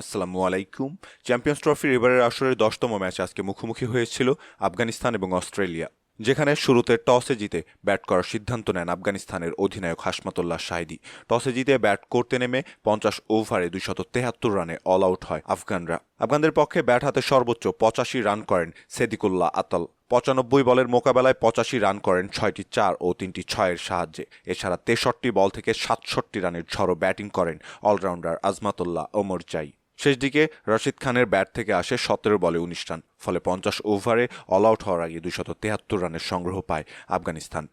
আসসালামু আলাইকুম। চ্যাম্পিয়ন্স ট্রফির এবারের আসরের দশতম ম্যাচ আজকে মুখোমুখি হয়েছিল আফগানিস্তান এবং অস্ট্রেলিয়া, যেখানে শুরুতে টসে জিতে ব্যাট করার সিদ্ধান্ত নেন আফগানিস্তানের অধিনায়ক হাসমাতুল্লাহ শাহিদি। টসে জিতে ব্যাট করতে নেমে পঞ্চাশ ওভারে দুইশত তেহাত্তর রানে অল আউট হয় আফগানরা। আফগানদের পক্ষে ব্যাট হাতে সর্বোচ্চ পঁচাশি রান করেন সেদিকুল্লাহ আতাল। পঁচানব্বই বলের মোকাবেলায় পঁচাশি রান করেন ছয়টি চার ও তিনটি ছয়ের সাহায্যে। এছাড়া তেষট্টি বল থেকে সাতষট্টি রানের ঝড়ো ব্যাটিং করেন অলরাউন্ডার আজমাতুল্লাহ ওমর চাই শেষ দিকে রশিদ খানের ব্যাট থেকে আসে সতেরো বলে উনিশ রান, ফলে পঞ্চাশ ওভারে অল আউট হওয়ার আগে দুইশত তেহাত্তর রানের সংগ্রহ পায় আফগানিস্তান।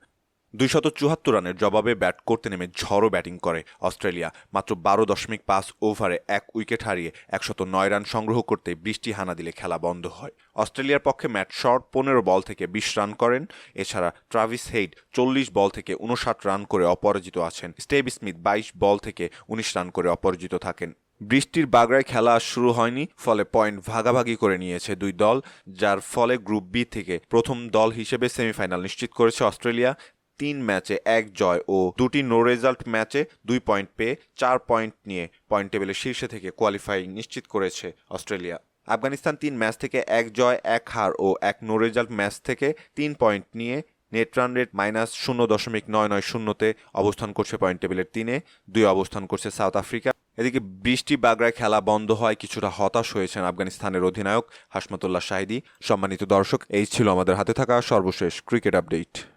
দুইশত চুয়াত্তর রানের জবাবে ব্যাট করতে নেমে ঝড়ো ব্যাটিং করে অস্ট্রেলিয়া। মাত্র বারো দশমিক পাঁচ ওভারে এক উইকেট হারিয়ে একশত নয় রান সংগ্রহ করতে বৃষ্টি হানা দিলে খেলা বন্ধ হয়। অস্ট্রেলিয়ার পক্ষে ম্যাট শর্ট পনেরো বল থেকে বিশ রান করেন। এছাড়া ট্রাভিস হেইড চল্লিশ বল থেকে উনষাট রান করে অপরাজিত আছেন। স্টেভ স্মিথ বাইশ বল থেকে উনিশ রান করে অপরাজিত থাকেন। বৃষ্টির বাগড়ায় খেলা শুরু হয়নি, ফলে পয়েন্ট ভাগাভাগি করে নিয়েছে দুই দল, যার ফলে গ্রুপ বি থেকে প্রথম দল হিসেবে সেমিফাইনাল নিশ্চিত করেছে অস্ট্রেলিয়া। তিন ম্যাচে এক জয় ও দুটি নো রেজাল্ট ম্যাচে দুই পয়েন্ট পেয়ে চার পয়েন্ট নিয়ে পয়েন্ট টেবিলের শীর্ষে থেকে কোয়ালিফাইং নিশ্চিত করেছে অস্ট্রেলিয়া। আফগানিস্তান তিন ম্যাচ থেকে এক জয়, এক হার ও এক নো রেজাল্ট ম্যাচ থেকে তিন পয়েন্ট নিয়ে নেট রান রেট মাইনাস শূন্য দশমিক নয় নয় শূন্যতে অবস্থান করছে পয়েন্ট টেবিলের তিনে। দুই অবস্থান করছে সাউথ আফ্রিকা। এদিকে বৃষ্টি, বাগড়ায় খেলা বন্ধ হয়, কিছুটা হতাশ হয়েছেন আফগানিস্তানের অধিনায়ক হাসমতুল্লাহ শাহিদি। সম্মানিত দর্শক, এই ছিল আমাদের হাতে থাকা সর্বশেষ ক্রিকেট আপডেট।